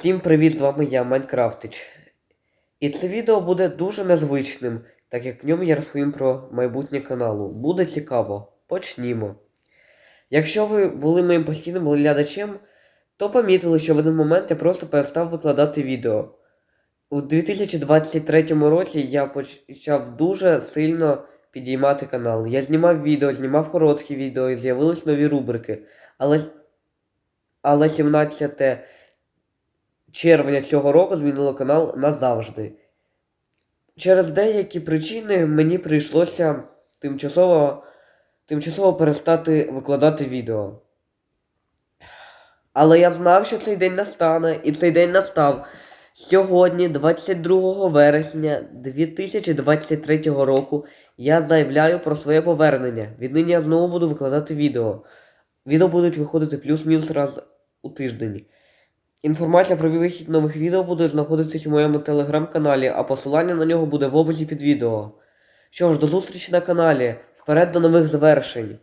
Всім привіт, з вами я, Майнкрафтич. І це відео буде дуже незвичним, так як в ньому я розповім про майбутнє каналу. Буде цікаво. Почнімо. Якщо ви були моїм постійним глядачем, то помітили, що в один момент я просто перестав викладати відео. У 2023 році я почав дуже сильно підіймати канал. Я знімав відео, знімав короткі відео і з'явились нові рубрики. Але, але 17 червня цього року змінило канал назавжди. Через деякі причини мені прийшлося тимчасово, тимчасово перестати викладати відео. Але я знав, що цей день настане, і цей день настав. Сьогодні, 22 вересня 2023 року, я заявляю про своє повернення. Віднині я знову буду викладати відео. Відео будуть виходити плюс-мінус раз у тиждень. Інформація про вихід нових відео буде знаходитися у моєму телеграм-каналі, а посилання на нього буде в описі під відео. Що ж, до зустрічі на каналі. Вперед до нових завершень.